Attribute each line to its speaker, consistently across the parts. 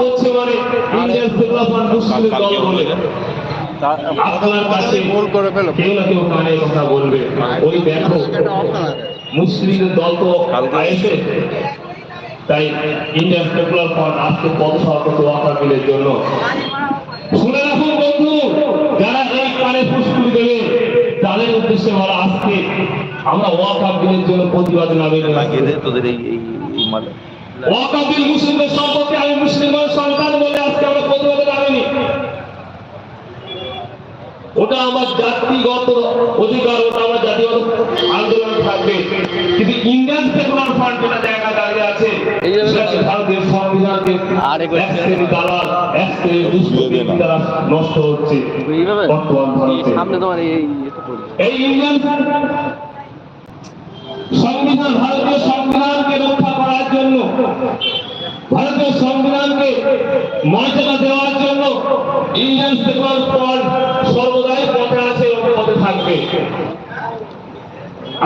Speaker 1: করছে মানে ইন্ডিয়ান দল বলে। আপনার কাছে
Speaker 2: গোল করে ফেলো।
Speaker 1: কেউ না কেউ কানে কথা বলবে। ওই দেখো মুসলিম দল তো আইসে। তাই ইন্ডিয়ান সেকুলার ফান্ড আজকে পদ সভাপতি ওয়াকার বিলের জন্য। শুনে রাখুন বন্ধু যারা এই কানে ফুসকুড়ি দেবে তাদের উদ্দেশ্যে বলা আজকে আমরা ওয়াকার বিলের জন্য প্রতিবাদ নামে
Speaker 2: লাগিয়ে দে তোদের এই মালে
Speaker 1: ওয়াকার বিল মুসলিমদের সম্পত্তি আমি মুসলিমের সন্তান বলে আজকে আমরা প্রতিবাদে নামিনি ওটা আমার জাতিগত অধিকার ওটা আমার জাতিগত আন্দোলন থাকবে। কিন্তু ইন্ডিয়ান সেকুলার ফান্ড যেটা জায়গা দাঁড়িয়ে আছে
Speaker 2: এই যে-
Speaker 1: সেটা হচ্ছে ভারতের সংবিধানকে
Speaker 2: আর এগুলো-
Speaker 1: এক শ্রেণি দালাল এক শ্রেণি দুষ্কৃতী দ্বারা নষ্ট হচ্ছে
Speaker 2: এইভাবে
Speaker 1: বর্তমান ভারতে।
Speaker 2: এই এই এটা করবে
Speaker 1: এই ইন্ডিয়ান সংবিধান ভারতীয় সংবিধানকে রক্ষা করার জন্য, ভারতীয় সংবিধানকে মর্যাদা দেওয়ার জন্য ইন্ডিয়ান সেকুলার ফ্রন্ট সর্বদাই পথে আছে পথে থাকবে।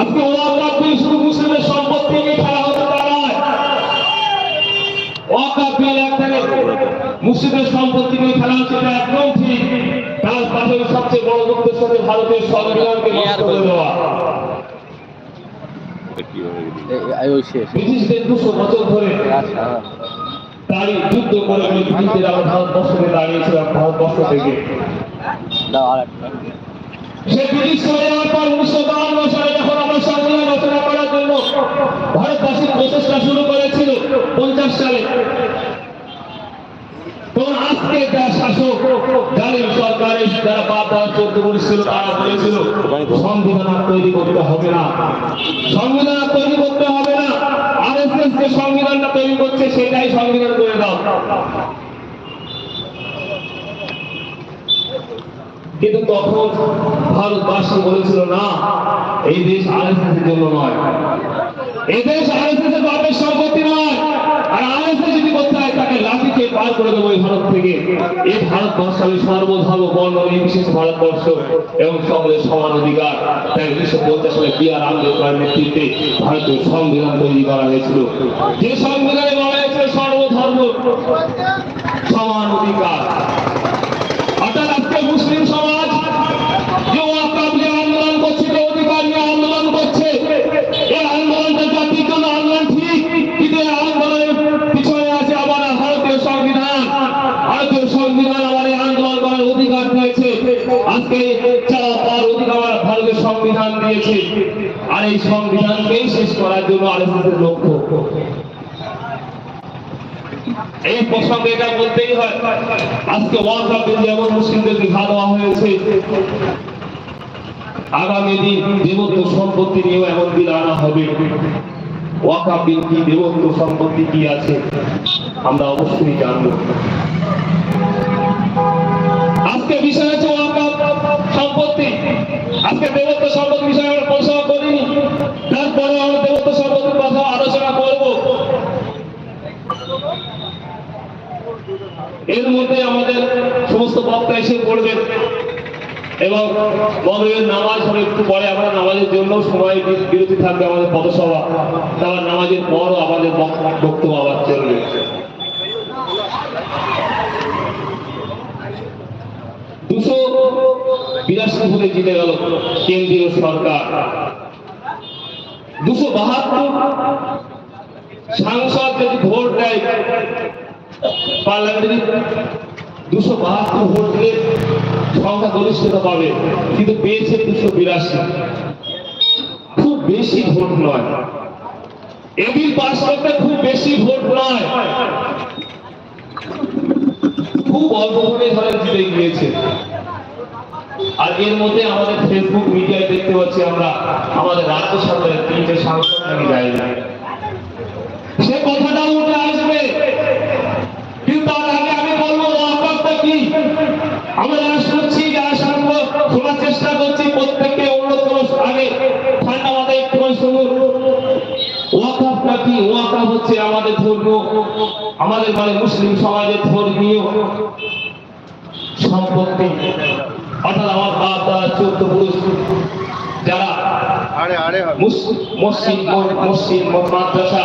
Speaker 1: আজকে ওয়াকাফ বিল শুধু মুসলিমের সম্পত্তি নিয়ে খেলা হতে পারে ওয়াকাফ বিল একখানে মুসলিমের সম্পত্তি নিয়ে খেলা হচ্ছে এটা একদম ঠিক। তার পাশে সবচেয়ে বড় হচ্ছে ভারতের সংবিধানকে নষ্ট করে দেওয়া
Speaker 2: এই ওই শেষ
Speaker 1: ব্রিটিশদের দুশো বছর ধরে
Speaker 2: আচ্ছা হ্যাঁ।
Speaker 1: দাঁড়িয়ে যুদ্ধ করে ব্রিটিশদের আমরা ভারতবর্ষকে দাঁড়িয়েছিলাম ভারতবর্ষ থেকে।
Speaker 2: আর একটা।
Speaker 1: সে ব্রিটিশ চলে যাওয়ার পর উনিশশো বাহান্ন সালে যখন আমরা সংবিধান রচনা করার জন্য ভারতবাসীর প্রচেষ্টা শুরু করেছিল পঞ্চাশ সালে আজকে না। সংবিধান তৈরি করতে হবে না। আর এস কিন্তু তখন ভারতবাসী বলেছিল, না, এই দেশ আরএসএস এর জন্য নয়। এই দেশ আরএসএস এর বাপের সম্পত্তি নয়। আর করতে হয় তাকে পার করে দেবো এই ভারত থেকে। এই ভারতবর্ষ আমি সর্বধর্ম বর্ণ নির্বিশেষ ভারতবর্ষ এবং সকলের সমান অধিকার। তাই উনিশশো পঞ্চাশ সালে বি আর আম্বেদকরের নেতৃত্বে ভারতীয় সংবিধান তৈরি করা হয়েছিল। যে সংবিধানে বলা হয়েছিল সর্বধর্ম, সমান অধিকার। এই সংবিধানকেই শেষ করার জন্য এর লক্ষ্য। এই প্রসঙ্গে এটা বলতেই হয়, আজকে ওয়াকাফে যেমন মুসলিমদেরকে ঘা দেওয়া হয়েছে, আগামী দিন দেবত্ব সম্পত্তি নিয়েও এমন বিল আনা হবে। ওয়াকাফ বিল কি, দেবত্ব সম্পত্তি কি আছে, আমরা অবশ্যই জানব আজকে বিষয় হচ্ছে ওয়াকাফ সম্পত্তি আজকে দেবত্ব সম্পত্তি বিষয়ে আমরা প্রশ্ন করিনি তারপরে আমরা দেবত্ব সম্পত্তির কথা আলোচনা করব এর মধ্যে আমাদের সমস্ত এসে পড়বেন। এবং মগরীবের নামাজ হবে একটু পরে, আমরা নামাজের জন্য সময় বিরতি থাকবে আমাদের পদসভা তারপর নামাজের পরও আমাদের বক্তব্য আবার চলবে দুশো বিরাশি ভোটে জিতে গেল কেন্দ্রীয় সরকার। দুশো বাহাত্তর সাংসদ যদি ভোট দেয়, পার্লামেন্টারি দুশো বাহাত্তর ভোট দিলে সংখ্যা গরিষ্ঠতা পাবে কিন্তু পেয়েছে দুশো বিরাশি। খুব বেশি ভোট নয়। এবিল পাস করতে খুব বেশি ভোট নয়। খুব অল্প ভোটে ধরে জিতে গিয়েছে। আর এর মধ্যে আমাদের ফেসবুক মিডিয়ায় দেখতে পাচ্ছি আমরা, আমাদের রাজ্য সরকারের তিনটে সাংসদ নাকি যায় সে কথাটা উঠে আসবে কিন্তু তার আগে আমি বলব ওয়াকাফটা কি আমরা যারা শুনব শোনার চেষ্টা করছি প্রত্যেককে অনুরোধ আগে। ঠান্ডা মাথায় একটু শুনুন ওয়াকাফটা কি? ওয়াকাফ হচ্ছে আমাদের ধর্ম আমাদের মানে মুসলিম সমাজের ধর্মীয় সম্পত্তি। অর্থাৎ আমার বাপ দাদা চোদ্দ পুরুষ যারা মসজিদ মসজিদ মাদ্রাসা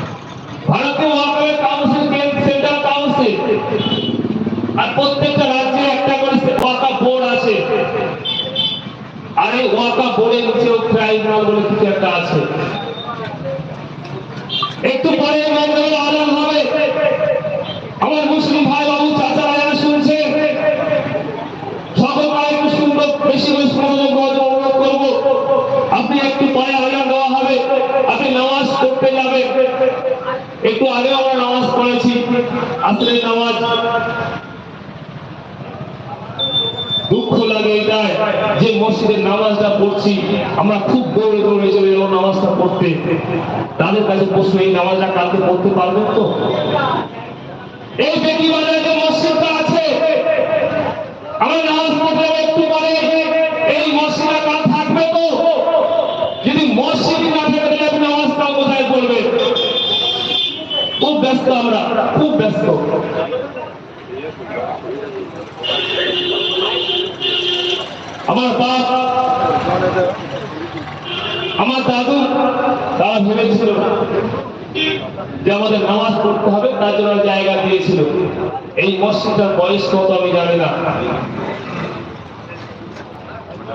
Speaker 1: ভারতীয় ওয়াকাবের কাউন্সিল সেন্ট্রাল কাউন্সিল। আর প্রত্যেকটা রাজ্যে একটা করে ওয়াকাব বোর্ড আছে। আর এই ওয়াকাব বোর্ডের নিচেও ট্রাইব্যুনাল বলে কিছু একটা আছে। একটু পরে মন্দিরে আজান হবে। আমার মুসলিম ভাই বাবু চাচারা যারা শুনছে। সকল ভাই একটু সুন্দর, বেশি বেশি অনুরোধ করব। আপনি একটু পরে আজান দেওয়া হবে। আপনি নামাজ পড়তে যাবেন। একটু আগে আমরা নামাজ পড়েছি। আসলে নামাজ। দুঃখ লাগে এটাই যে মসজিদের নামাজটা পড়ছি। আমরা খুব দৌড়ে দৌড়ে চলে এলো নামাজটা পড়তে। তাদের কাছে প্রশ্ন, এই নামাজটা কালকে পড়তে পারবেন তো? এই যে মসজিদটা আছে, আমরা নামাজ পড়তে যাব একটু পরে এই মসজিদটা কাল থাকবে তো? যদি মসজিদ না থাকে, তাহলে আপনি নামাজটা কোথায় পড়বেন? ব্যস্ত আমরা, খুব ব্যস্ত। আমার বাপ, আমার দাদু, তারা ভেবেছিল যে আমাদের নামাজ পড়তে হবে, তার জন্য জায়গা দিয়েছিল। এই মসজিদটার বয়স কত আমি জানি না।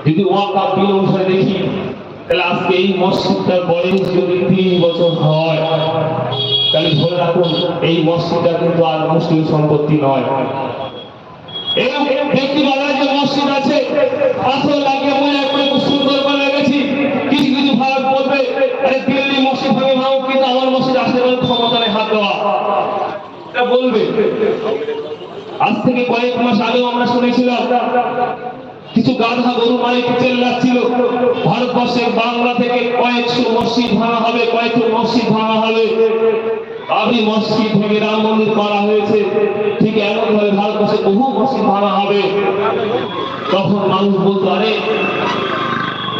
Speaker 1: যদি ওয়াকা বিল অনুসারে দেখি, তাহলে আজকে এই মসজিদটার বয়স যদি তিন বছর হয় তাহলে ধরে রাখুন, এই মসজিদটা কিন্তু আর মুসলিম সম্পত্তি নয়। এই যে মসজিদ আছে, পাথর লাগিয়ে মনে করে সুন্দর করে কিছু কিছু ভাগ বলবে, আরে দিল্লি মসজিদ কিন্তু আমার মসজিদ আসতে পারে হাত দেওয়া। এটা বলবে। আজ থেকে কয়েক মাস আগেও আমরা শুনেছিলাম, কিছু গাধা গরু মালিক চেল্লাচ্ছিল ভারতবর্ষের বাংলা থেকে কয়েকশো মসজিদ ভাঙা হবে, কয়েকশো মসজিদ ভাঙা হবে। আমি মসজিদ ভেঙে রাম মন্দির করা হয়েছে। ঠিক এমন ভাবে ভারতবর্ষে বহু মসজিদ ভাঙা হবে। তখন মানুষ বলতো, আরে,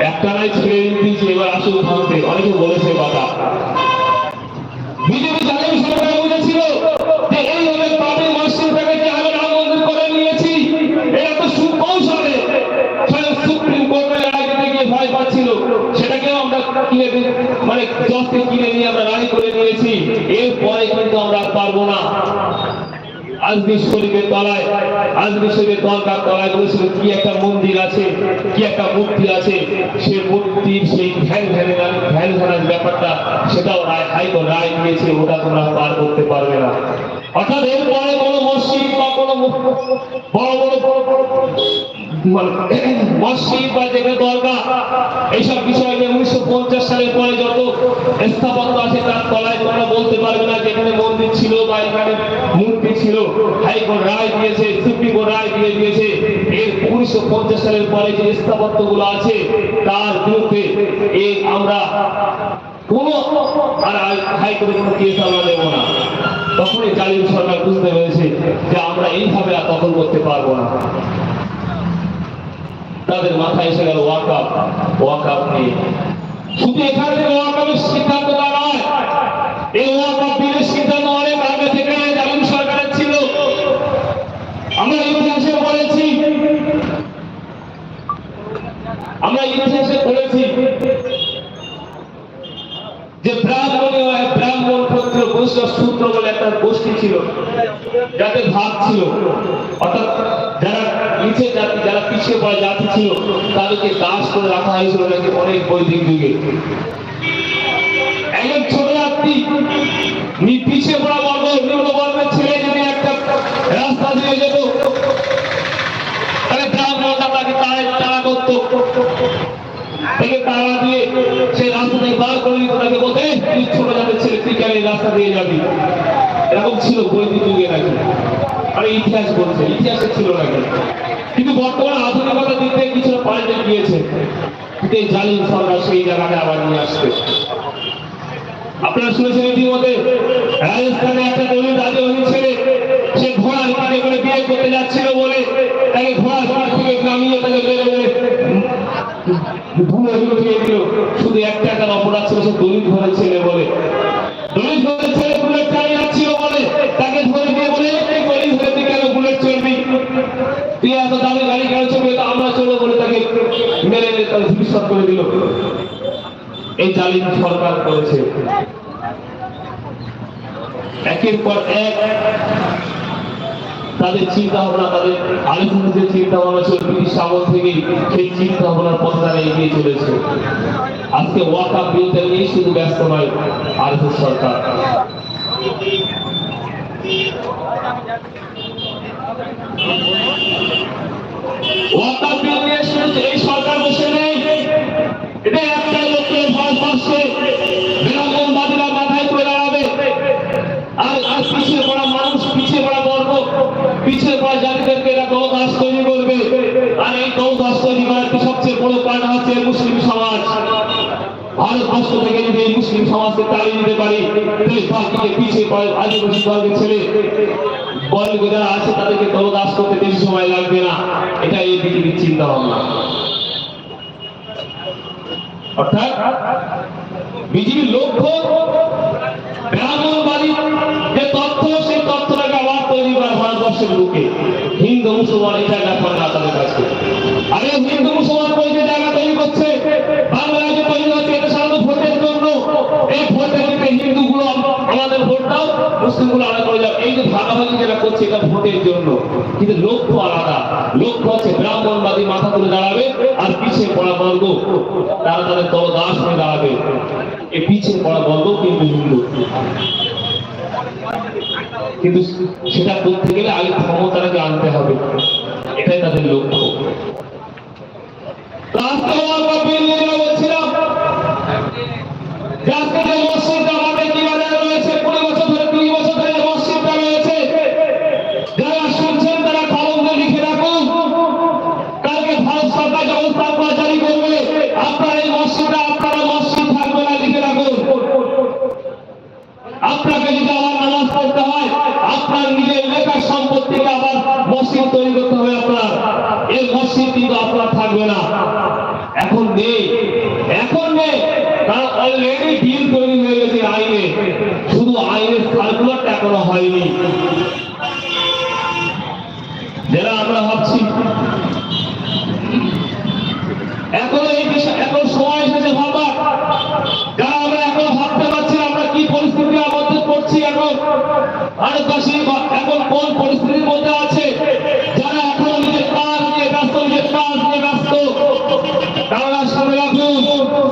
Speaker 1: একটা নাই ছেড়ে দিয়েছি এবার আসুন ভাঙতে অনেকে বলেছে কথা। বিজেপি সরকার বুঝেছিল যে, এইভাবে পাবে মসজিদটাকে যে আমি রাম মন্দির করে নিয়েছি? এটা তো সুকৌশলে। সুপ্রিম কোর্টের গিয়ে ভয় পাচ্ছিল। সেটাকেও আমরা কিনে দি- মানে কিনে নিয়ে আমরা রায় করে নিয়েছি। এরপরে কিন্তু আমরা পারব না। সেটাও রায় হাইকোর্ট রায় দিয়েছে, ওটা তোমরা পার করতে পারবে না। অর্থাৎ এরপরে কোনো মসজিদ এইসব বিষয় উনিশশো পঞ্চাশ সালের পরে যত স্থাপত্য আছে তার তলায় তোমরা বলতে পারবে না যেখানে মন্দির ছিল বা এখানে মূর্তি ছিল। হাইকোর্ট রায় দিয়েছে এর উনিশশো পঞ্চাশ সালের পরে যে স্থাপত্যগুলো আছে, তার বিরুদ্ধে এই আমরা কোনো আর তখনই জালিম সরকার বুঝতে পেরেছে যে আমরা এইভাবে আর দখল করতে পারব না। তাদের মাথায় এসে গেল নিয়ে শুধু এখান থেকে সিদ্ধান্তটা নয়, এই সিদ্ধান্ত অনেক আগে থেকে জালিম সরকারের ছিল। আমরা ইতিহাসে পড়েছি, আমরা ইতিহাসে পড়েছি যে ব্রাহ্মণীয় ব্রাহ্মণ ক্ষত্র বৈষ্ণব সূত্র বলে একটা গোষ্ঠী ছিল, যাদের ভাগ ছিল। অর্থাৎ যারা নিচের জাতি, যারা পিছিয়ে পড়া জাতি ছিল, তাদেরকে দাস করে রাখা হয়েছিল নাকি অনেক বৈদিক যুগে? একজন ছোট জাতি পিছিয়ে পড়া বর্গ নিম্ন বর্গের ছেলে যদি একটা রাস্তা দিয়ে যেত তাহলে ব্রাহ্মণরা তাকে তাড়া তাড়া করতো তাকে তাড়া দিয়ে সে রাস্তা থেকে বার করে দিত তাকে বলতে তুই ছোট জাতের ছেলে তুই কেন রাস্তা দিয়ে যাবি। এরকম ছিল বৈদিক যুগে নাকি আরে ইতিহাস বলছে, ইতিহাসে ছিল নাকি কিন্তু বর্তমানে আধুনিকতা দিক থেকে কিছুটা পাল্টে গিয়েছে। কিন্তু জালিম সরকার সেই জায়গাটা আবার নিয়ে আসবে। আপনারা শুনেছেন ইতিমধ্যে, রাজস্থানে একটা দলিত রাজবহী ছেলে সে ঘোড়ার পিঠে করে বিয়ে করতে যাচ্ছিল বলে তাকে ঘোড়ার পিঠ থেকে নামিয়ে তাকে মেরে মেরে ধুলো উঠিয়ে দিল শুধু একটা একটা অপরাধ ছিল, সে দলিত ঘরের ছেলে বলে। দলিত ঘরের ছেলে বুলেট চালিয়ে যাচ্ছিল বলে। তাকে ধরে দিয়ে বলে, এই গরিব হয়ে তুই তুই এত দামি গাড়ি কেন চলবি? আমরা চলবো বলে তাকে মেরে মেরে তাকে করে দিল। এই জালিম সরকার করেছে। একের পর এক তাদের চিন্তা ভাবনা তাদের আলোচনার যে চিন্তা ভাবনা ছিল, ব্রিটিশ আমল থেকে সেই চিন্তা ভাবনার পথে তারা এগিয়ে চলেছে। আজকে ওয়াকা বিরুদ্ধে নিয়ে শুধু ব্যস্ত নয় আর সরকার। এই সরকার বসে নেই। এটা একটা লোকের ভারতবর্ষে বিরামবাদীরা মাথায় তুলে দাঁড়াবে আর আর পিছিয়ে পড়া মানুষ পিছিয়ে পড়া বর্গ পিছিয়ে পড়া জাতিদেরকে এরা দৌদাস তৈরি করবে আর এই দৌদাস তৈরি করার সবচেয়ে বড় কারণ হচ্ছে মুসলিম সমাজ ভারতবর্ষ থেকে যদি মুসলিম সমাজকে তাড়িয়ে পারি পিছিয়ে পড়ে আদিবাসী যারা আছে তাদেরকে করতে বেশি সময় লাগবে না। এটা এই পৃথিবীর চিন্তা ভাবনা অর্থাৎ বিজেপির লক্ষ্য ব্রাহ্মণবাদী যে তথ্য সেই তথ্যটাকে আবার তৈরি করা ভারতবর্ষের বুকে। হিন্দু, মুসলমান, এটা করে না তাদের কাছে। আরে হিন্দু মুসলিমগুলো আলাদা করে যাও এই যে ভাগাভাগি যেটা করছে, এটা ভোটের জন্য। কিন্তু লক্ষ্য আলাদা। লক্ষ্য হচ্ছে ব্রাহ্মণবাদী মাথা তুলে দাঁড়াবে আর পিছিয়ে পড়া বর্গ। তারা তাদের দলদাস হয়ে দাঁড়াবে। এই পিছিয়ে পড়া বর্গ কিন্তু হিন্দু। কিন্তু সেটা করতে গেলে আগে ক্ষমতাটাকে আনতে হবে। এটাই তাদের লক্ষ্য। রাস্তা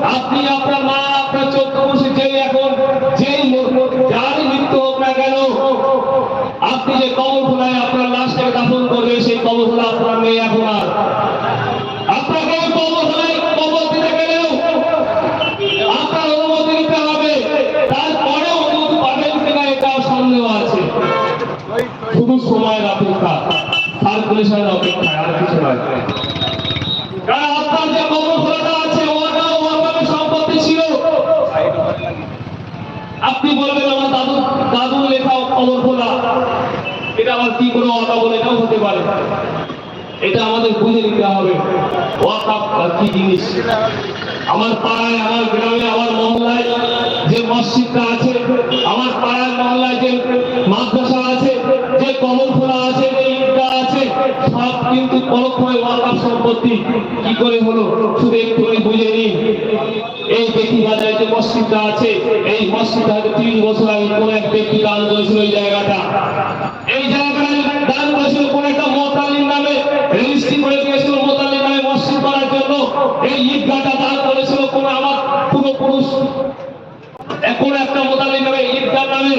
Speaker 1: আপনি আপনার মা আপনার কবর খোলা এটা কি কোনো বলে? এটাও হতে পারে। এটা আমাদের বুঝে নিতে হবে। কি জিনিস। আমার পাড়ায়, আমার গ্রামে, আমার মহল্লায় যে মসজিদটা আছে, আমার পাড়ার মহল্লায় যে মাদ্রাসা আছে, যে কবর খোলা আছে কিন্তু পরোক্ষময় ওয়াকাফ সম্পত্তি কি করে হলো? শুধু একটুখানি বুঝে নিন। এই ব্যক্তি বাজারে যে মসজিদটা আছে, এই মসজিদটা হয়তো তিন বছর আগে কোন এক ব্যক্তি দান করেছিল এই জায়গাটা। এই জায়গাটা দান করেছিল কোন একটা মোতালির নামে, রেজিস্ট্রি করে দিয়েছিল মোতালির নামে মসজিদ করার জন্য, এই ঈদগাহটা দান করেছিল কোন আমার পূর্বপুরুষ। এখন একটা মোতালির নামে, ঈদগাহ নামে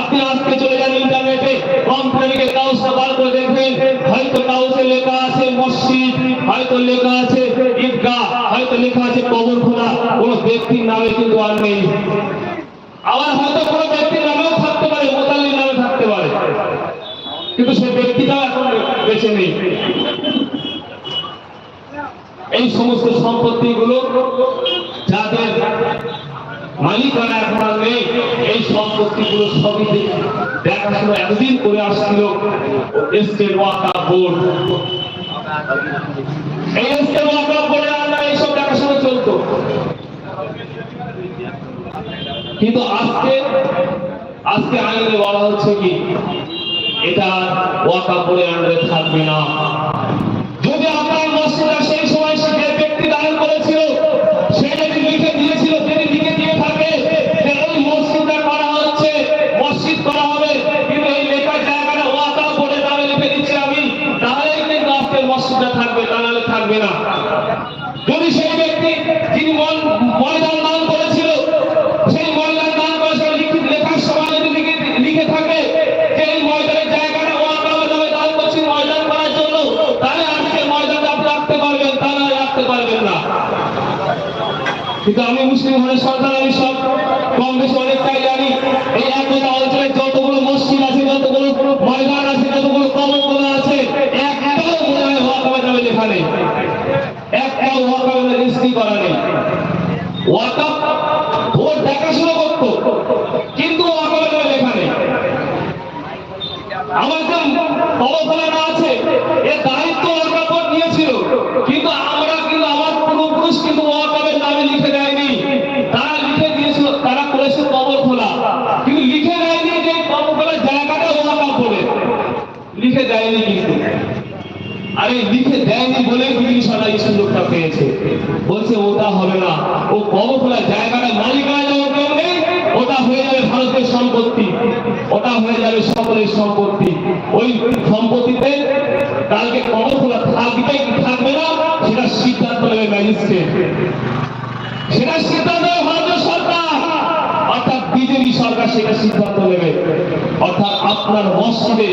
Speaker 1: আপনি আজকে চলে যান ইন্টারনেটে কম্পিউটারে কাউসটা বার করে দেখবেন হয়তো কাউসে লেখা আছে মসজিদ হয়তো লেখা আছে ঈদগাহ, হয়তো লেখা আছে কবর খোলা কোনো ব্যক্তির নামে কিন্তু আর নেই। আবার হয়তো কোনো ব্যক্তির নামেও থাকতে পারে, মোতালির নামে থাকতে পারে। কিন্তু সেই ব্যক্তিটাও এখন বেঁচে নেই। এই সমস্ত সম্পত্তিগুলো যাদের মালিকানা এখন আর নেই, এই সম্পত্তিগুলো সবই দে- দেখাশোনা এতদিন করে আসছিল স্টেট ওয়াকা বোর্ড। চলতো। কিন্তু আজকে আজকে আইনে বলা হচ্ছে কি এটা ওয়াকা বোর্ডের আনলে থাকবে না যদি আপনার মসজিদে সেই সময় সে যে ব্যক্তি দান করেছিল সে যদি লিখে দিয়েছিল যদি লিখে দিয়ে থাকে যে এই মসজিদটা করা হচ্ছে মসজিদ করা হবে কিন্তু এই লেখার জায়গাটা ওয়াকা বলে নামে লিখে দিচ্ছি আমি তাহলেই কিন্তু আজকে মসজিদটা থাকবে তা নাহলে থাকবে না যদি সেই ব্যক্তি যিনি মন- ময়দান দান করেছিল সেই ময়দান দান করেছিল লিখিত লেখার সময় যদি লিখে লিখে থাকে যে এই ময়দানের জায়গাটা ওয়াকা নামে দান করছি ময়দান করার জন্য তাহলে আজকে ময়দানটা আপনি রাখতে পারবেন তা না রাখতে পারবেন না কিন্তু আমি মুসলিম ঘরের সন্তান আমি সব কম বেশি অনেকটাই জানি এই একতা অঞ্চলে যতগুলো মসজিদ আছে যতগুলো ময়দান আছে যতগুলো কবরগুলো আছে একটাও মনে হয় ওয়াকাবে যাবে লেখা নেই একটাও ওয়াকাবে রেজিস্ট্রি করা নেই ওয়াকাব ভোট দেখাশোনা করতো কিন্তু ওয়াকাবে যাবে লেখা নেই আমার যে কবরখানা আছে এর দায়িত্ব ওয়াকাব নিয়েছিল কিন্তু আমরা কিন্তু আমার পূর্বপুরুষ কিন্তু ওয়াকাবের নামে লিখে দেয়নি তারা লিখে দিয়েছিল তারা করেছে কবর খোলা কিন্তু লিখে দেয়নি যে কবর খোলার জায়গাটা ওয়াকাব বলে লিখে দেয়নি কিন্তু আরে লিখে দেয়নি বলে ব্রিটিশ সরকার এই সুযোগটা পেয়েছে। বলছে, ওটা হবে না। ও কবর খোলার জায়গাটা কেউ নেই ওটা হয়ে যাবে ভারতের সম্পত্তি। ওটা হয়ে যাবে সকলের সম্পত্তি। ওই সম্পত্তিতে কালকে কবর খোলা থাকবে কি থাকবে না, সেটা সিদ্ধান্ত নেবে ম্যাজিস্ট্রেট। সেটা সিদ্ধান্ত নেবে ভারতীয় সরকার অর্থাৎ বিজেপি সরকার সেটা সিদ্ধান্ত নেবে অর্থাৎ আপনার মসজিদে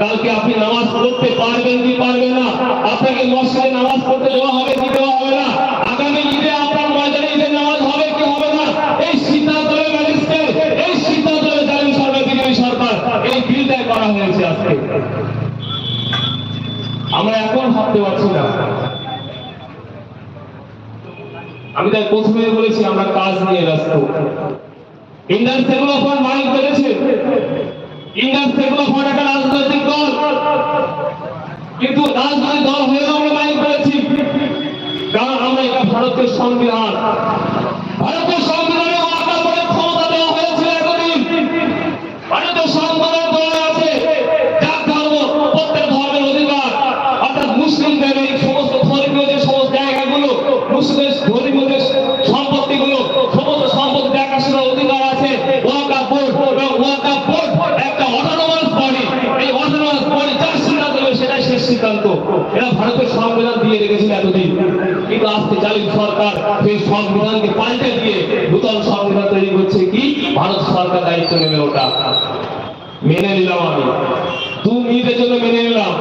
Speaker 1: কালকে আপনি নামাজ পড়তে পারবেন কি পারবেন না? আপনাকে মসজিদে নামাজ পড়তে দেওয়া হবে কি দেওয়া হবে না? আগামী আপনার ময়দানে নামাজ হবে কি হবে না? এই সিদ্ধান্ত ম্যাজিস্ট্রেট, এই সিদ্ধান্ত নেবে জালিম সরকার এই করা হয়েছে আজকে। আমরা এখন ভাবতে পারছি না। আমি তাই প্রথমে বলেছি, আমরা কাজ নিয়ে ব্যস্ত। সেকুলার ফ্রন্ট মাইক করেছে সেকুলার ফ্রন্ট একটা রাজনৈতিক দল। কিন্তু রাজনৈতিক দল হয়ে আমরা মাইক করেছি কারণ আমরা এটা ভারতের সংবিধান। ভারতের সংবিধানে ওয়াকা করে ক্ষমতা দেওয়া হয়েছিল এতদিন ভারতের সংবিধান বলা আছে যার ধর্ম প্রত্যেক ধর্মের অধিকার অর্থাৎ মুসলিমদের এই সমস্ত ধর্মীয় যে সমস্ত জায়গাগুলো মুসলিমদের ধর্মীয়দের সম্পত্তিগুলো সমস্ত সম্পত্তি দেখাশোনার অধিকার আছে ওয়াকা বোর্ড এবং ওয়াকা বোর্ড একটা অটোনমাস বডি এই অটোনমাস বডি যার সিদ্ধান্ত নেবে সেটাই শেষ সিদ্ধান্ত এরা ভারতের সংবিধান দিয়ে রেখেছিল এতদিন কিন্তু আজকে জালিম সরকার সেই সংবিধানকে পাল্টে দিয়ে নূতন সংবিধান তৈরি করছে কি ভারত সরকার দায়িত্ব নেবে ওটা মেনে নিলাম আমি। দু মিনিটের জন্য মেনে নিলাম।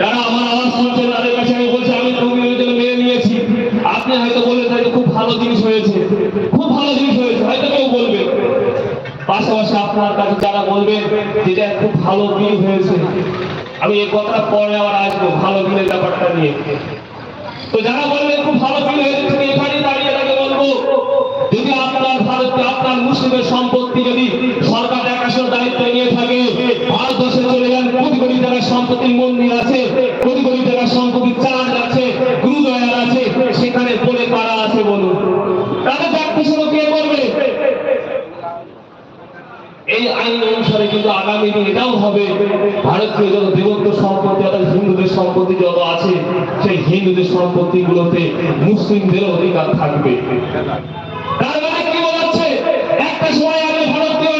Speaker 1: যারা আমার আওয়াজ শুনছেন, তাদের কাছে আমি বলছি, আমি দু মিনিটের জন্য মেনে নিয়েছি। আপনি হয়তো বলবেন হয়তো খুব ভালো জিনিস হয়েছে। খুব ভালো জিনিস হয়েছে, হয়তো কেউ বলবে। পাশাপাশি আপনার কাছে যারা বলবেন, যেটা খুব ভালো বিল হয়েছে, আমি এই কথাটা পরে আবার আসব, ভালো দিনের ব্যাপারটা নিয়ে। তো যারা বলবেন, খুব ভালো বিল হয়েছে তুমি দাঁড়িয়ে তাকে বলব, যদি আপনার ভারতে আপনার মুসলিমের সম্পত্তি যদি সরকার দেখাশোনার দায়িত্ব নিয়ে থাকে ভারতবর্ষে চলে যান কোটি কোটি টাকার সম্পত্তির মন্দির আছে কোটি কোটি টাকার সম্পত্তির চার্চ আছে, গুরুদয়ার আছে, সেখানে পড়ে কারা আছে বলুন। তাদের দেখাশোনা কে করবে এই আইন অনুসারে কিন্তু আগামী দিন এটাও হবে, ভারতীয় যত দেবত্ব সম্পত্তি, অর্থাৎ হিন্দুদের সম্পত্তি যত আছে, সেই হিন্দুদের সম্পত্তি গুলোতে মুসলিমদের অধিকার থাকবে। তার মানে কি বলাচ্ছে একটা সময় আগে ভারতীয়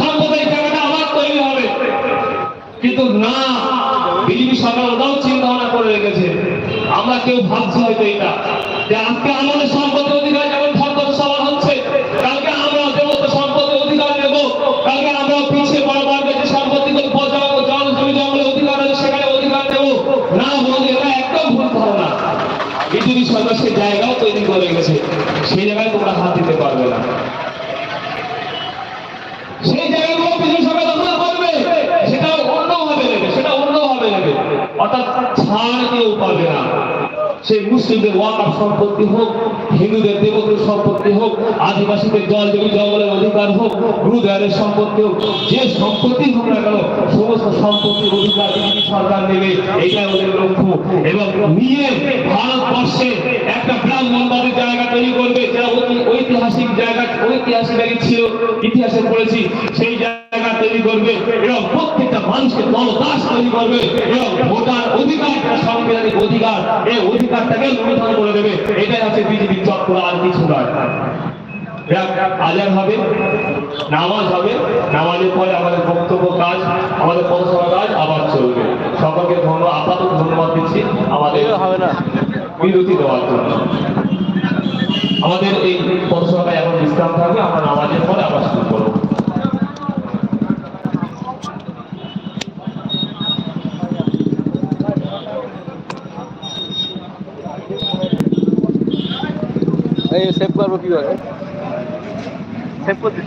Speaker 1: সাম্প্রদায়িক জায়গাটা আবার তৈরি হবে। কিন্তু না সরকার চিন্তা ভাবনা করে রেখেছে। আমরা কেউ ভাবছি হয়তো এটা। যে আজকে আমাদের সম্পত্তি অধিকার যেমন ধর্ম সভা হচ্ছে, কালকে আমরা দেবত্ব সম্পত্তি অধিকার নেব, কালকে আমরা পিছিয়ে বড় বড় যে সম্পত্তি জল, জমি অধিকার আছে, সেখানে অধিকার না এটা একদম ভুল ধারণা। বিজেপি সরকার সে জায়গাও তৈরি করে গেছে সেই জায়গায় তোমরা হাত দিতে পারবে না। সেই জায়গাগুলো বিজেপি সরকার দখল করবে সেটা অন্যভাবে নেবে সেটা অন্যভাবে নেবে অর্থাৎ ছাড় কেউ পাবে না। সেই মুসলিমদের ওয়াকার সম্পত্তি হোক, হিন্দুদের সম্পত্তি হোক, আদিবাসীদের জল জমি জঙ্গলের অধিকার হোক সম্পত্তি হোক, যে সম্পত্তি হোক না কেন, সমস্ত সম্পত্তির অধিকার সরকার নেবে। এটাই ওদের লক্ষ্য। এবং নিয়ে ভারতবর্ষে একটা ব্রাহ্মণবাদের জায়গা তৈরি করবে যা ঐতিহাসিক জায়গা, ঐতিহাসিক ছিল, ইতিহাসে পড়েছি। সেই জায়গা তৈরি করবে এবং প্রত্যেকটা মানুষকে দলদাস তৈরি করবে এবং ভোটার অধিকার সাংবিধানিক অধিকার, এই অধিকারটাকে লুণ্ঠন করে দেবে। এটাই হচ্ছে বিজেপির চক্র, আর কিছু নয়। আজান হবে, নামাজ হবে, নামাজের পরে আমাদের বক্তব্য কাজ, আমাদের পৌরসভা কাজ আবার চলবে। সকলকে ধন্যবাদ আপাতত ধন্যবাদ দিচ্ছি আমাদের বিরতি দেওয়ার জন্য। আমাদের এই পৌরসভায় এখন বিশ্রাম থাকবে, আমরা নামাজের পরে আবার শুরু করব
Speaker 2: এই সেভ করব কীভাবে সেভ করতে